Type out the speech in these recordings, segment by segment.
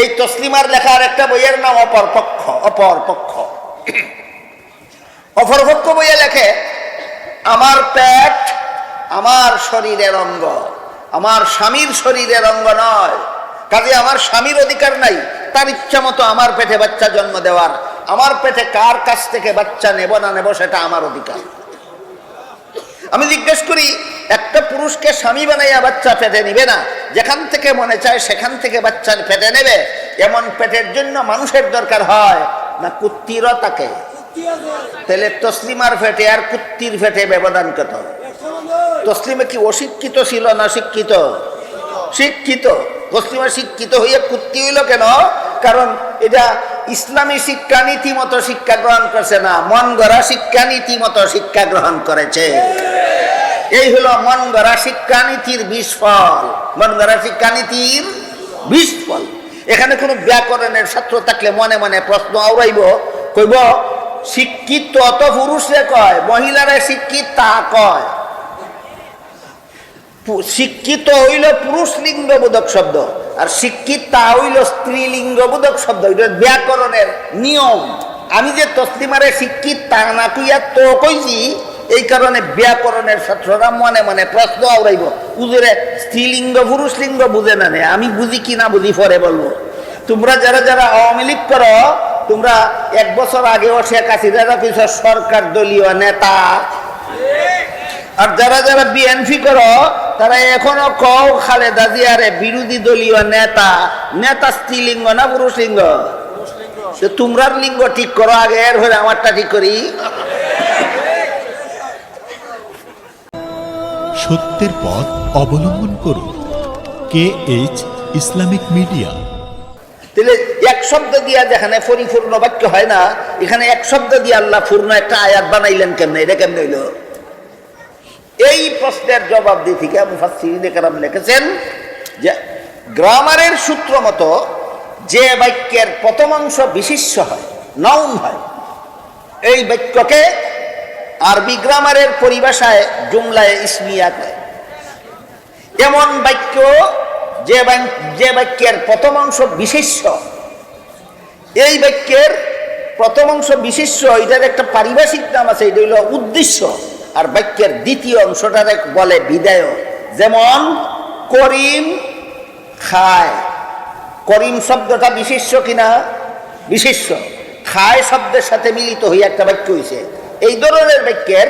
এই তসলিমার লেখার একটা বইয়ের নাম অপর পক্ষ অপর পক্ষ। অপর পক্ষ বইয়ে লেখে, আমার পেট আমার শরীরের অঙ্গ, আমার স্বামীর শরীরের অঙ্গ নয়। কাজে আমার স্বামীর অধিকার নাই, তার ইচ্ছা মতো আমার পেটে বাচ্চা জন্ম দেওয়ার। আমার পেটে কার কাছ থেকে বাচ্চা নেব না নেব সেটা আমার অধিকার। আমি জিজ্ঞেস করি একটা পুরুষকে স্বামী বানাইয়া বাচ্চা পেটে নিবে না। যেখান থেকে মনে চায় সেখান থেকে বাচ্চা পেটে নেবে। এমন পেটের জন্য মানুষের দরকার হয় না কুত্তিরও তাকে। তাহলে তসলিমার ফেটে আর কুত্তির ফেটে ব্যবধান কত? তসলিমে কি অশিক্ষিত ছিল না শিক্ষিত? শিক্ষিত। তসলিমা শিক্ষিত হইয়া কুত্তি হইল কেন? কারণ এটা ইসলামী শিক্ষানীতি মতো শিক্ষা গ্রহণ করছে না। মন গড়া শিক্ষানীতি মতো শিক্ষা গ্রহণ করেছে। এই হলো মন গড়া শিক্ষানীতির বিস্ফল মন গড়া শিক্ষানীতির বিস্ফল এখানে কোনো ব্যাকরণের ছাত্র থাকলে মনে মনে প্রশ্ন আওড়াইব। কইব, শিক্ষিত অত পুরুষে কয়, মহিলারা শিক্ষিত তা কয়। শিক্ষিত হইল পুরুষ লিঙ্গবোধক শব্দ, আর শিক্ষিত তা হইল স্ত্রী স্ত্রীলিঙ্গবোধক শব্দ। এটা ব্যাকরণের নিয়ম। আমি যে তসলিমারে শিক্ষিত তা না কুইয়া তো কইছি এই কারণে ব্যাকরণের ছাত্ররা মনে মনে প্রশ্ন আওড়াইব উজুরে স্ত্রীলিঙ্গ পুরুষ লিঙ্গ বুঝে না নে, আমি বুঝি কি না বুঝি পরে বলব। তোমরা যারা যারা আওয়ামী লীগ করো, তোমরা এক বছর আগেও শেখ হাসিনা কিছু সরকার দলীয় নেতা। আর যারা যারা বিএনপি করো, তারা এখনও কও, খালেদা জিয়ারে বিরোধী দলীয় নেতা নেতা স্ত্রীলিঙ্গ না পুরুষ লিঙ্গ তো তোমরার লিঙ্গ ঠিক করো, আগে এর হলে আমারটা ঠিক করি। সত্যের পথ অবলম্বন করুন। কে এইচ ইসলামিক মিডিয়া তাহলে এক শব্দ দিয়া যেখানে পরিপূর্ণ বাক্য হয় না, এখানে এক শব্দ দিয়ে আল্লাহ পূর্ণ একটা আয়াত বানাইলেন কেমনে? এটা কেমনে হইল? এই প্রশ্নের জবাব দিয়ে থেকে মুফাসসিরিন লিখেছেন যে, গ্রামারের সূত্র মতো যে বাক্যের প্রথমাংশ বিশিষ্য হয় নাউন হয়, এই বাক্যকে আরবি গ্রামারের পরিভাষায় জুমলায় ইসমিয়া এমন বাক্য যে যে বাক্যের প্রথম অংশ বিশেষ্য এই বাক্যের প্রথম অংশ বিশেষ্য এটার একটা পারিভাষিক নাম আছে, এটা হলো উদ্দেশ্য। আর বাক্যের দ্বিতীয় অংশটার এক বলে বিদায়। যেমন, করিম খায়। করিম শব্দটা বিশেষ্য কিনা? বিশেষ্য খায় শব্দের সাথে মিলিত হয়ে একটা বাক্য হয়েছে এই ধরনের বাক্যের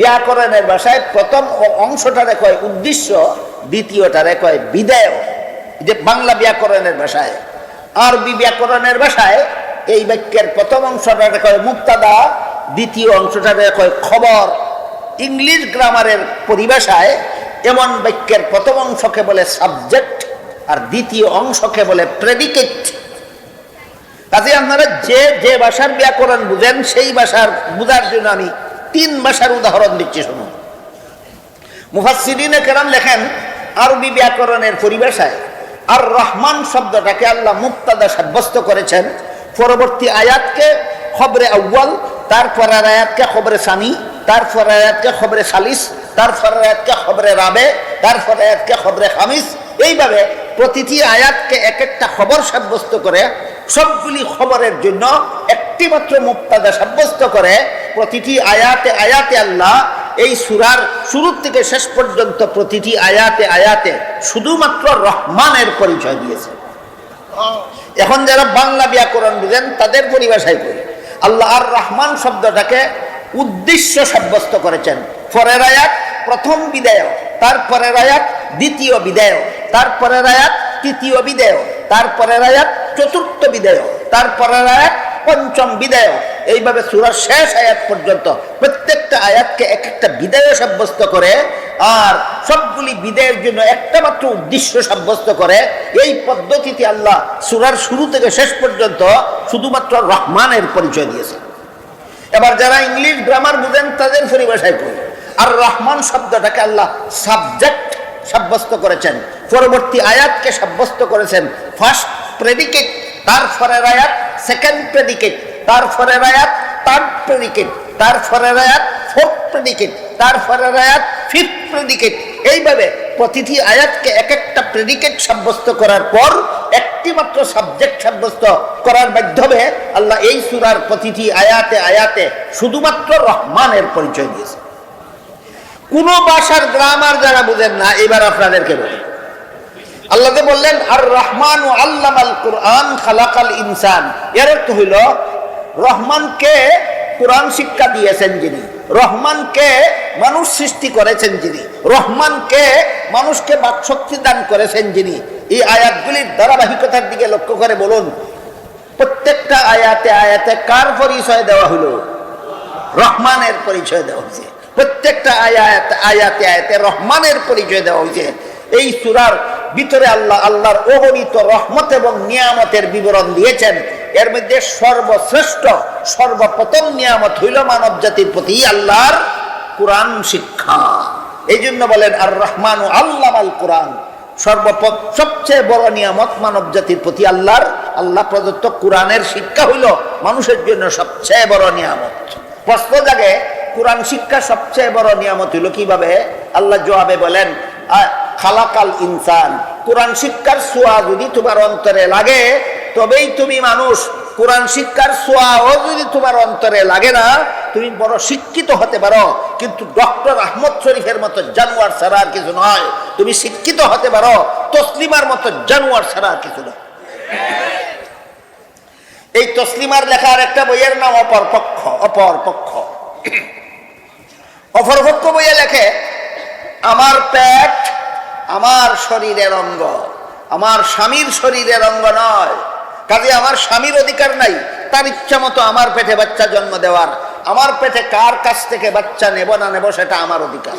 ব্যাকরণের ভাষায় প্রথম অংশটারে কয় উদ্দেশ্য দ্বিতীয়টারে কয় বিদায়। যে বাংলা ব্যাকরণের ভাষায়, আরবি ব্যাকরণের ভাষায় এই বাক্যের প্রথম অংশটারে কয় মুক্তাদা, দ্বিতীয় অংশটারে কয় খবর। ইংলিশ গ্রামারের পরিভাষায় এমন বাক্যের প্রথম অংশকে বলে সাবজেক্ট আর দ্বিতীয় অংশকে বলে প্রেডিকেট। কাজে আপনারা যে যে ভাষার ব্যাকরণ বুঝেন, সেই ভাষার বুঝার জন্য আমি তিন ভাষার উদাহরণ দিচ্ছি, শুনুন। মুফাসসিরিনে কেরাম লেখেন, আরবি ব্যাকরণের পরিভাষায় আর রহমান শব্দটাকে আল্লাহ মুক্তাদা সাব্যস্ত করেছেন। পরবর্তী আয়াতকে খবরে আউ্বাল তারপরের আয়াতকে খবরে সানি তারপর আয়াতকে খবরে সালিস তারপর আয়াতকে খবরে রাবে তারপর আয়াতকে খবরে খামিস। এইভাবে প্রতিটি আয়াতকে এক একটা খবর সাব্যস্ত করে সবগুলি খবরের জন্য একটি মাত্র মুক্তাদা সাব্যস্ত করে, প্রতিটি আয়াতে আয়াতে আল্লাহ এই সুরার শুরু থেকে শেষ পর্যন্ত প্রতিটি আয়াতে আয়াতে শুধুমাত্র রহমানের পরিচয় দিয়েছে। এখন যারা বাংলা ব্যাকরণ বুঝেন, তাদের পরিভাষায় করি আল্লাহ আর রহমান শব্দটাকে উদ্দেশ্য সাব্যস্ত করেছেন। পরের আয়াত প্রথম বিদায়, তারপরের আয়াত দ্বিতীয় বিদায়, তারপরের আয়াত তৃতীয় বিদায়। তারপরের আয়াত চতুর্থ বিদায় তারপরের আয়াত পঞ্চম বিদায়। এইভাবে সুরার শেষ আয়াত পর্যন্ত প্রত্যেকটা আয়াতকে এক একটা বিদায় সাব্যস্ত করে আর সবগুলি বিদায়ের জন্য একটা মাত্র উদ্দেশ্য সাব্যস্ত করে। এই পদ্ধতিতে আল্লাহ সুরার শুরু থেকে শেষ পর্যন্ত শুধুমাত্র রহমানের পরিচয় দিয়েছে এবার যারা ইংলিশ গ্রামার বুঝেন, তাদের পরিভাষায় করি। আর রহমান শব্দটাকে আল্লাহ সাবজেক্ট সাব্যস্ত করেছেন। পরবর্তী আয়াতকে সাব্যস্ত করেছেন। ফার্স্ট প্রেডিকেট তারপরের আয়াত সেকেন্ড প্রেডিকেট তারপরের আয়াত থার্ড প্রেডিকেট তারপরের আয়াত ফোর্থ প্রেডিকেট তারপরের আয়াত ফিফথ প্রেডিকেট এইভাবে প্রতিটি আয়াতকে এক একটা প্রেডিকেট সাব্যস্ত করার পর একটি মাত্র সাবজেক্ট সাব্যস্ত করার মাধ্যমে আল্লাহ এই সুরার প্রতিটি আয়াতে আয়াতে শুধুমাত্র রহমানের পরিচয় দিয়েছে কোন ভাষার গ্রামার যারা বুঝেন না, এবার আপনাদেরকে বলি। আল্লাহকে বললেন আর রহমান ও আল্লাম আল কোরআন খালাকাল ইনসান। এর অর্থ হইল, রহমানকে কোরআন শিক্ষা দিয়েছেন যিনি, রহমানকে মানুষ সৃষ্টি করেছেন যিনি, রহমানকে মানুষকে বাকশক্তি দান করেছেন যিনি। এই আয়াতগুলির ধারাবাহিকতার দিকে লক্ষ্য করে বলুন, প্রত্যেকটা আয়াতে আয়াতে কার পরিচয় দেওয়া হলো রহমানের পরিচয় দেওয়া হয়েছে প্রত্যেকটা আয়াত, আয়াতে আয়াতে রহমানের পরিচয় দেওয়া হয়েছে। এই সুরার ভিতরে আল্লাহ, আল্লাহর অগণিত রহমত এবং নিয়ামতের বিবরণ দিয়েছেন। এর মধ্যে সর্বশ্রেষ্ঠ, সর্বপ্রথম নিয়ামত হইল মানব জাতির প্রতি আল্লাহর কোরআন শিক্ষা। এই জন্য বলেন আর রহমান ও আল্লাহ আল কোরআন। সর্বপ্রথম, সবচেয়ে বড় নিয়ামত মানব জাতির প্রতি আল্লাহর, আল্লাহ প্রদত্ত কোরআনের শিক্ষা হইল মানুষের জন্য সবচেয়ে বড় নিয়ামত। প্রশ্ন জাগে কোরআন শিক্ষা সবচেয়ে বড় নিয়ামত হইল কীভাবে? আল্লাহ জবাবে বলেন খালাকাল ইনসান। কোরআন শিক্ষার সোয়া যদি তোমার অন্তরে লাগে, তবেই তুমি মানুষ। কোরআন শিক্ষার সোয়াও যদি তোমার অন্তরে লাগে না, তুমি বড় শিক্ষিত হতে পারো। কিন্তু ডক্টর আহমদ শরীফের মতো জানোয়ার ছাড়া আর কিছু নয়। তুমি শিক্ষিত হতে পারো, তসলিমার মতো জানোয়ার ছাড়া আর কিছু নয়। এই তসলিমার লেখার একটা বইয়ের নাম অপরপক্ষ অপরপক্ষ। অপরপক্ষ বইয়ে লেখে, আমার পেট আমার শরীরের অঙ্গ, আমার স্বামীর শরীরের অঙ্গ নয়। কাজে আমার স্বামীর অধিকার নাই, তার ইচ্ছা মতো আমার পেটে বাচ্চা জন্ম দেওয়ার। আমার পেটে কার কাছ থেকে বাচ্চা নেব না নেব সেটা আমার অধিকার।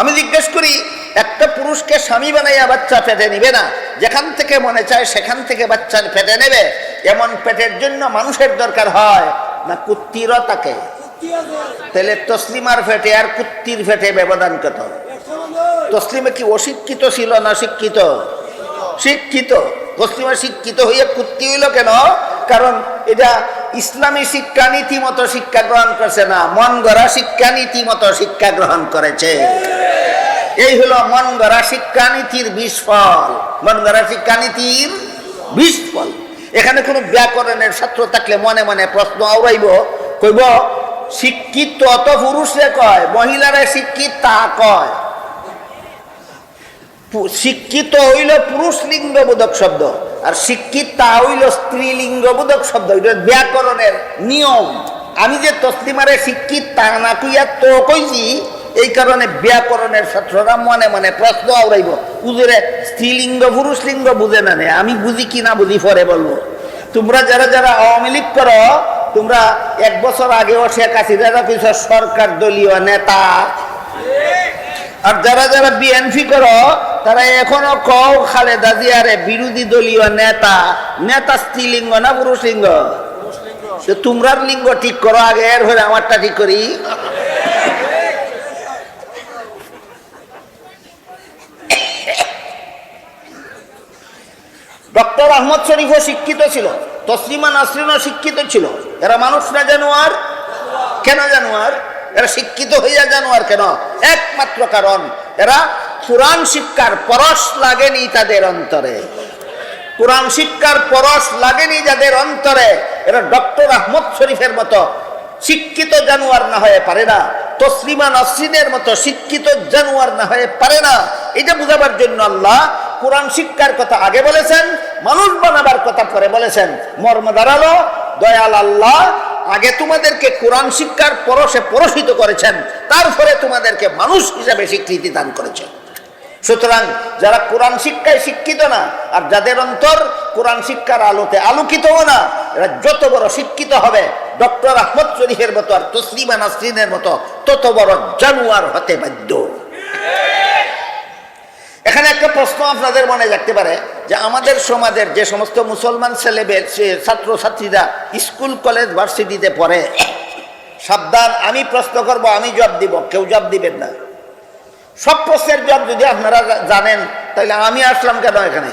আমি জিজ্ঞেস করি, একটা পুরুষকে স্বামী বানাইয়া বাচ্চা পেটে নিবে না? যেখান থেকে মনে চায় সেখান থেকে বাচ্চা পেটে নেবে? এমন পেটের জন্য মানুষের দরকার হয় না কুত্তিরও তাকে? তাহলে তসলিমার ফেটে আর কুত্তির ফেটে ব্যবধান কত? তসলিমে কি অশিক্ষিত ছিল না শিক্ষিত? শিক্ষিত। তসলিমা শিক্ষিত হইয়া কুত্তি হইল কেন? কারণ এটা ইসলামী শিক্ষানীতি মতো শিক্ষা গ্রহণ করছে না, মন গড়া শিক্ষানীতি মতো শিক্ষা গ্রহণ করেছে। এই হলো মন গড়া শিক্ষানীতির বিস্ফল মন গড়া শিক্ষানীতির বিস্ফল এখানে কোনো ব্যাকরণের ছাত্র থাকলে মনে মনে প্রশ্ন আওড়াইব, কইব শিক্ষিত অত পুরুষে কয়, মহিলারা শিক্ষিত তা কয়। শিক্ষিত হইল পুরুষ লিঙ্গ বোধক শব্দ, আর শিক্ষিত তা হইল স্ত্রীলিঙ্গ বোধক শব্দ। ব্যাকরণের নিয়ম। আমি যে তসলিমারে শিক্ষিত তা না কুইয়া তো কইছি, এই কারণে ব্যাকরণের ছাত্ররা মনে মনে প্রশ্ন আওড়াইব উজুরে স্ত্রীলিঙ্গ পুরুষ লিঙ্গ বুঝে নে, আমি বুঝি কি না বুঝি পরে বলব। তোমরা যারা যারা আওয়ামী লীগ করো তোমরা এক বছর আগেও শেখ হাসিনার অফিসের সরকার দলীয় নেতা। আর যারা যারা বিএনপি করো, তারা এখনও কও খালেদা জিয়ারে বিরোধী দলীয় নেতা। নেতা স্ত্রীলিঙ্গ না পুরুষ লিঙ্গ তোমরার লিঙ্গ ঠিক করো, আগে এর হলে আমারটা ঠিক করি। ডক্টর আহমদ শরীফও শিক্ষিত ছিল। তসলিমা নাসরিনও শিক্ষিত ছিল। এরা মানুষ না জানোয়ার কেন জানোয়ার এরা শিক্ষিত হইয়া জানোয়ার কেন? একমাত্র কারণ, এরা কোরআন শিক্ষার পরশ লাগেনি তাদের অন্তরে। কোরআন শিক্ষার পরশ লাগেনি যাদের অন্তরে। এরা ডক্টর আহমদ শরীফের মতো শিক্ষিত জানোয়ার না হয়ে পারে না। তসলিমা নাসরিনের মতো শিক্ষিত জানোয়ার না হয়ে পারে না। এটা বুঝাবার জন্য আল্লাহ কোরআন শিক্ষার কথা আগে বলেছেন, মানুষ বানাবার কথা পরে বলেছেন। মর্ম দাঁড়াল, দয়াল আল্লাহ আগে তোমাদেরকে কোরআন শিক্ষার পরশে পরশিত করেছেন, তারপরে তোমাদেরকে মানুষ হিসাবে স্বীকৃতি দান করেছেন। সুতরাং যারা কোরআন শিক্ষায় শিক্ষিত না, আর যাদের অন্তর কোরআন শিক্ষার আলোতে আলোকিতও না, এরা যত বড় শিক্ষিত হবে, ডক্টর আহমদ শরীফের মতো আর তসলিমা নাসরিনের মতো তত বড় জানুয়ার হতে বাধ্য। এখানে একটা প্রশ্ন আপনাদের মনে রাখতে পারে যে আমাদের সমাজের যে সমস্ত মুসলমান ছেলে ছাত্র ছাত্রীরা স্কুল, কলেজ, ভার্সিটিতে পড়ে, সাবধান, আমি প্রশ্ন করব, আমি জব দিব, কেউ জব দিবেন না। সব প্রশ্নের জব যদি আপনারা জানেন, তাহলে আমি আসলাম কেন এখানে?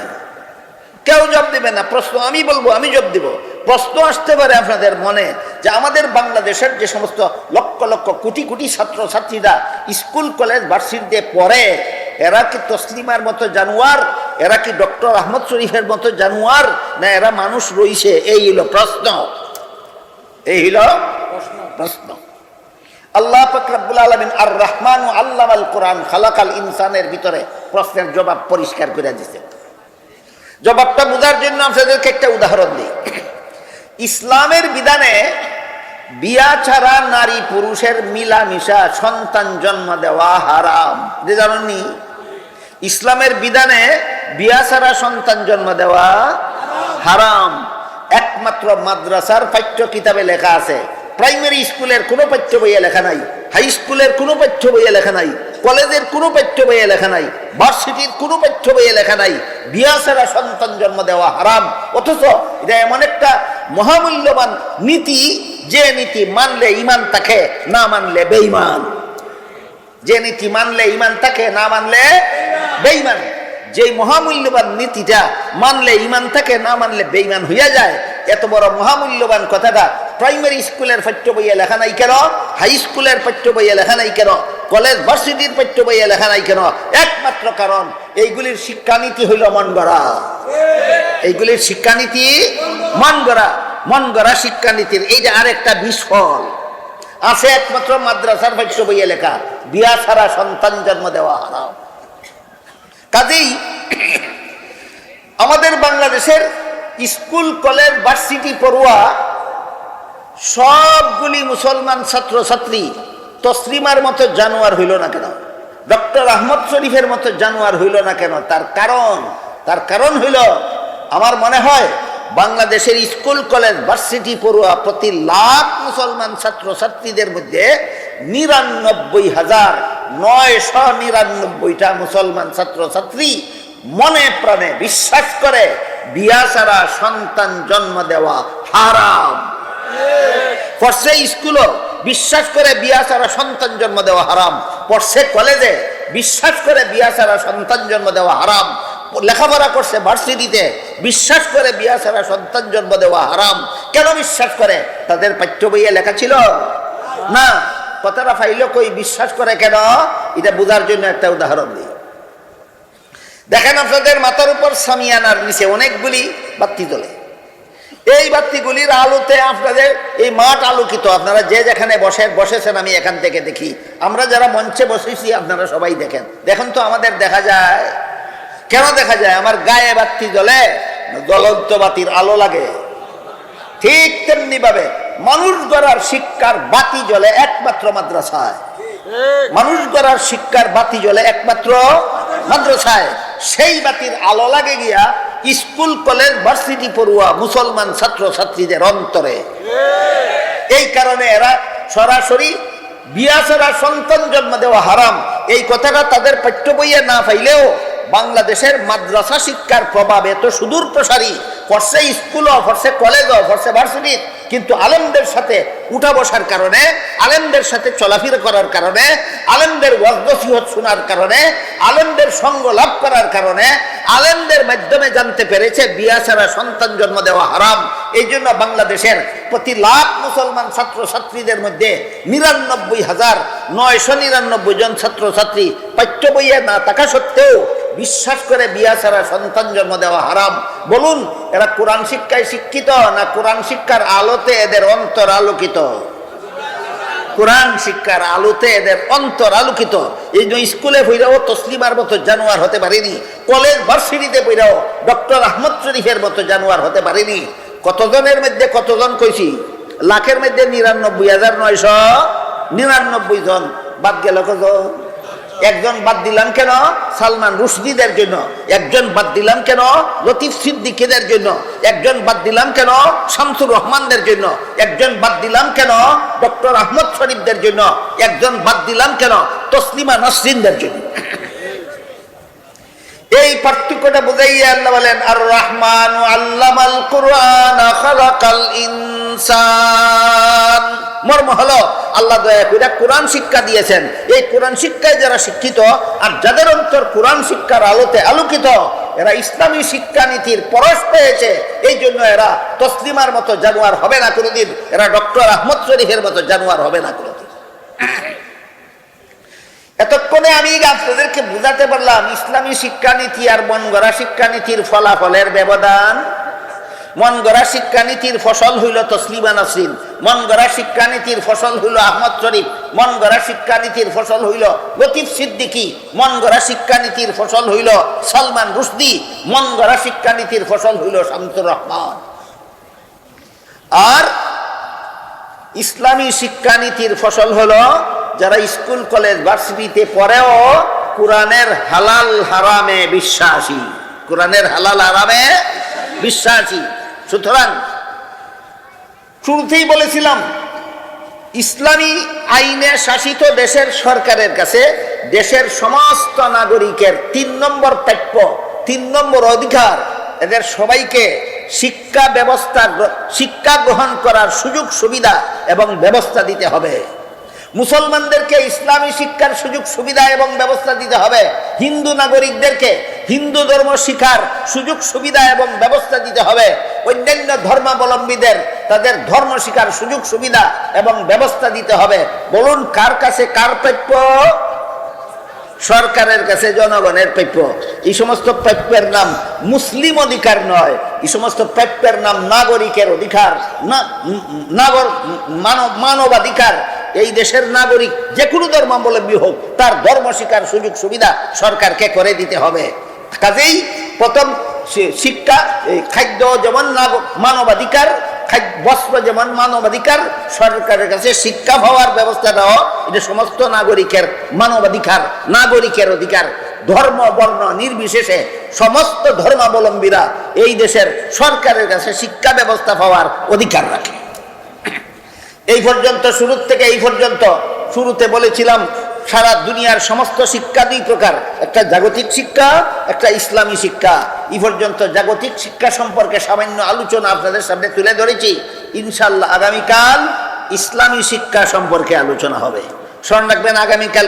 কেউ জব দিবে না, প্রশ্ন আমি বলব, আমি জব দিব। প্রশ্ন আসতে পারে আপনাদের মনে যে আমাদের বাংলাদেশের যে সমস্ত লক্ষ লক্ষ কোটি কোটি ছাত্র ছাত্রীরা স্কুল, কলেজ, ভার্সিটিতে পড়ে এরা কি তসলিমার মতো জানোয়ার? এরা কি ডক্টর আহমদ শরীফের মতো জানুয়ার? না এরা মানুষ রইছে? এই হলো প্রশ্ন। এই হলো প্রশ্ন। আল্লাহ ফকরাবুল আলমিন আর রহমান আল্লাহ আল কোরআন খালাকাল ইনসানের ভিতরে প্রশ্নের জবাব পরিষ্কার করে দিছে। জবাবটা বোঝার জন্য আপনাদেরকে একটা উদাহরণ দিই। ইসলামের বিধানে বিয়া ছাড়া নারী পুরুষের মিলামিশা সন্তান জন্ম দেওয়া হারাম। যে জানেননি? ইসলামের বিধানে বিয়া ছাড়া সন্তান জন্ম দেওয়া হারাম। একমাত্র মাদ্রাসার পাঠ্য কিতাবে লেখা আছে। প্রাইমারি স্কুলের কোনো পাঠ্য বইয়ে লেখা নাই। হাই স্কুলের কোনো পাঠ্য বইয়ে লেখা নাই। কলেজের কোনো পাঠ্য বইয়ে লেখা নাই। ভার্সিটির কোনো পাঠ্য বইয়ে লেখা নাই। বিয়া ছাড়া সন্তান জন্ম দেওয়া হারাম। অথচ এটা এমন একটা মহামূল্যবান নীতি, যে নীতি মানলে ইমান তাকে না মানলে বেঈমান। যে নীতি মানলে ইমান তাকে না মানলে বেঈমান। যে মহামূল্যবান নীতিটা মানলে ইমান থাকে, না মানলে বেঈমান হইয়া যায়, এত বড় মহামূল্যবান কথাটা প্রাইমারি স্কুলের পাঠ্য বইয়ে লেখা নাই কেন? হাই স্কুলের পাঠ্য বইয়ে লেখা নাই কেন? কলেজ ভার্সিটির পাঠ্য বইয়ে লেখা নাই কেন? একমাত্র কারণ এইগুলির শিক্ষানীতি হইল মন গড়া এইগুলির শিক্ষানীতি মন গড়া মন গড়া শিক্ষানীতির এই যে আরেকটা বিস্ফল আছে একমাত্র মাদ্রাসার পাঠ্য বইয়ে লেখা, বিয়া ছাড়া সন্তান জন্ম দেওয়া হারাম। কাজেই আমাদের বাংলাদেশের স্কুল, কলেজ, ভার্সিটি, পড়ুয়া সবগুলি মুসলমান ছাত্র ছাত্রী তসলিমার মতো জানোয়ার হইল না কেন? ডক্টর আহমদ শরীফের মতো জানোয়ার হইল না কেন? তার কারণ তার কারণ হইল, আমার মনে হয় বাংলাদেশের স্কুল, কলেজ, ভার্সিটি, পড়ুয়া প্রতি লাখ মুসলমান ছাত্র ছাত্রীদের মধ্যে নিরানব্বই হাজার নয়শ নিরানব্বইটা মুসলমান ছাত্র ছাত্রী মনে প্রাণে বিশ্বাস করে, বিয়া ছাড়া সন্তান জন্ম দেওয়া হারাম। পড়ছে স্কুলও বিশ্বাস করে বিয়া ছাড়া সন্তান জন্ম দেওয়া হারাম। পড়ছে কলেজে বিশ্বাস করে বিয়া ছাড়া সন্তান জন্ম দেওয়া হারাম। লেখাপড়া করছে ভার্সিটিতে বিশ্বাস করে বিয়া ছাড়া সন্তান জন্ম দেওয়া হারাম। কেন বিশ্বাস করে? তাদের পাঠ্য বইয়ে লেখা ছিল? না কথাটা ফাইল কই, বিশ্বাস করে কেন? এটা বোঝার জন্য একটা উদাহরণ দিই। দেখেন আপনাদের মাথার উপর সামিয়ানার নিচে অনেকগুলি বাতি তোলে এই বাতিগুলির আলোতে আপনাদের এই মাঠ আলোকিত। আপনারা যে যেখানে বসে বসেছেন আমি এখান থেকে দেখি। আমরা যারা মঞ্চে বসেছি, আপনারা সবাই দেখেন। দেখেন তো আমাদের দেখা যায়। কেন দেখা যায়? আমার গায়ে বাতি জ্বলে, জ্বলন্ত বাতির আলো লাগে। ঠিক তেমনি ভাবে মানুষ গড়ার শিক্ষার বাতি জ্বলে একমাত্র মাদ্রাসায়। মানুষ গড়ার শিক্ষার বাতি জ্বলে একমাত্র মাদ্রাসায়। সেই বাতির আলো লাগে গিয়া স্কুল, কলেজ, ভার্সিটি পড়ুয়া মুসলমান ছাত্র ছাত্রীদের অন্তরে। এই কারণে এরা সরাসরি বিয়া ছাড়া সন্তান জন্ম দেওয়া হারাম। এই কথাটা তাদের পাঠ্য বইয়ে না পাইলেও বাংলাদেশের মাদ্রাসা শিক্ষার প্রভাব এত সুদূর প্রসারী, ফরসে স্কুলও ফরসে কলেজও ফরসে ভার্সিটি কিন্তু আলেমদের সাথে উঠা বসার কারণে, আলেমদের সাথে চলাফেরা করার কারণে, আলেমদের ওয়াজনসিহত শোনার কারণে, আলেমদের সঙ্গ লাভ করার কারণে, আলেমদের মাধ্যমে জানতে পেরেছে বিয়া ছাড়া সন্তান জন্ম দেওয়া হারাম। এই জন্য বাংলাদেশের প্রতি লাখ মুসলমান ছাত্র ছাত্রীদের মধ্যে নিরানব্বই হাজার নয়শো নিরানব্বই জন ছাত্র ছাত্রী পাঠ্য বইয়ে না থাকা সত্ত্বেও বিশ্বাস করে বিয়া ছাড়া সন্তান জন্ম দেওয়া হারাম। বলুন, এরা কোরআন শিক্ষায় শিক্ষিত না কোরআন শিক্ষার আলোতে এদের অন্তর আলোকিত? কোরআন শিক্ষার আলোতে এদের অন্তর আলোকিত। এই জন্য স্কুলে বইরাও তসলিমার মতো জানোয়ার হতে পারেনি, কলেজ ভার্সিটিতে বইরাও ডক্টর আহমদ শরীফের মতো জানোয়ার হতে পারেনি। কতজনের মধ্যে কতজন কইছি? লাখের মধ্যে নিরানব্বই হাজার নয়শ নিরানব্বই জন। বাদ গেল কজন? একজন বাদ দিলাম কেন? সালমান রুশদিদের জন্য। একজন বাদ দিলাম কেন? লতিফ সিদ্দিকিদের জন্য। একজন বাদ দিলাম কেন? শামসুর রহমানদের জন্য। একজন বাদ দিলাম কেন? ডক্টর আহমদ শরীফদের জন্য। একজন বাদ দিলাম কেন? তসলিমা নসরিনদের জন্য। এই পার্থক্যটা বুঝাইয়া আল্লাহ বলেন আর রহমান আল্লামাল কুরআন খালাকাল ইনসান। মর্ম হলো, আল্লাহ দয়া করে কোরআন শিক্ষা দিয়েছেন। এই কোরআন শিক্ষায় যারা শিক্ষিত আর যাদের অন্তর কোরআন শিক্ষার আলোতে আলোকিত, এরা ইসলামী শিক্ষানীতির পরশ পেয়েছে। এই জন্য এরা তসলিমার মতো জানোয়ার হবে না কোনোদিন। এরা ডক্টর আহমদ শরীফের মতো জানোয়ার হবে না কোনোদিন। এতক্ষণে আমি আপনাদেরকে বুঝাতে পারলাম, ইসলামী শিক্ষানীতি আর মন গড়া শিক্ষানীতির ফলাফলের ব্যবধান। মন গড়া শিক্ষানীতির ফসল হইল তসলিমা নাসরিন মন গড়া শিক্ষানীতির ফসল হইল আহমদ শরীফ মন গড়া শিক্ষানীতির ফসল হইল লতিফ সিদ্দিকী মন গড়া শিক্ষানীতির ফসল হইল সালমান রুশদি মন গড়া শিক্ষানীতির ফসল হইল শামতুর রহমান। আর ইসলামী শিক্ষানীতির ফসল হলো যারা স্কুল, কলেজ, ভার্সিটিতে পড়েও কোরআনের হালাল হারামে বিশ্বাসী। কোরআনের হালাল হারামে বিশ্বাসী। সুতরাং শুরুতেই বলেছিলাম, ইসলামী আইনে শাসিত দেশের সরকারের কাছে দেশের সমস্ত নাগরিকের তিন নম্বর প্রাপ্য, তিন নম্বর অধিকার, এদের সবাইকে শিক্ষা ব্যবস্থা, শিক্ষা গ্রহণ করার সুযোগ সুবিধা এবং ব্যবস্থা দিতে হবে। মুসলমানদেরকে ইসলামী শিক্ষার সুযোগ, সুবিধা এবং ব্যবস্থা দিতে হবে। হিন্দু নাগরিকদেরকে হিন্দু ধর্ম শিখার সুযোগ, সুবিধা এবং ব্যবস্থা দিতে হবে। অন্যান্য ধর্মাবলম্বীদের তাদের ধর্ম শিখার সুযোগ, সুবিধা এবং ব্যবস্থা দিতে হবে। বলুন, কার কাছে কার প্রাপ্য? সরকারের কাছে, জনগণের প্রাপ্য। এই সমস্ত প্রাপ্যের নাম মুসলিম অধিকার নয়। এই সমস্ত প্রাপ্যের নাম নাগরিকের অধিকার মানব, মানবাধিকার। এই দেশের নাগরিক যে কোনো ধর্মাবলম্বী হোক, তার ধর্ম শিকার সুযোগ সুবিধা সরকারকে করে দিতে হবে। কাজেই প্রথম শিক্ষা খাদ্য যেমন মানবাধিকার বস্ত্র যেমন মানবাধিকার, সরকারের কাছে শিক্ষা পাওয়ার ব্যবস্থাটাও এটা সমস্ত নাগরিকের মানবাধিকার, নাগরিকের অধিকার। ধর্ম, বর্ণ নির্বিশেষে সমস্ত ধর্মাবলম্বীরা এই দেশের সরকারের কাছে শিক্ষা ব্যবস্থা পাওয়ার অধিকার রাখে। এই পর্যন্ত শুরু থেকে এই পর্যন্ত, শুরুতে বলেছিলাম, সারা দুনিয়ার সমস্ত শিক্ষা দুই প্রকার, একটা জাগতিক শিক্ষা, একটা ইসলামী শিক্ষা। এই পর্যন্ত জাগতিক শিক্ষা সম্পর্কে সামান্য আলোচনা আপনাদের সামনে তুলে ধরেছি। ইনশাল্লাহ আগামীকাল ইসলামী শিক্ষা সম্পর্কে আলোচনা হবে। স্মরণ রাখবেন, আগামীকাল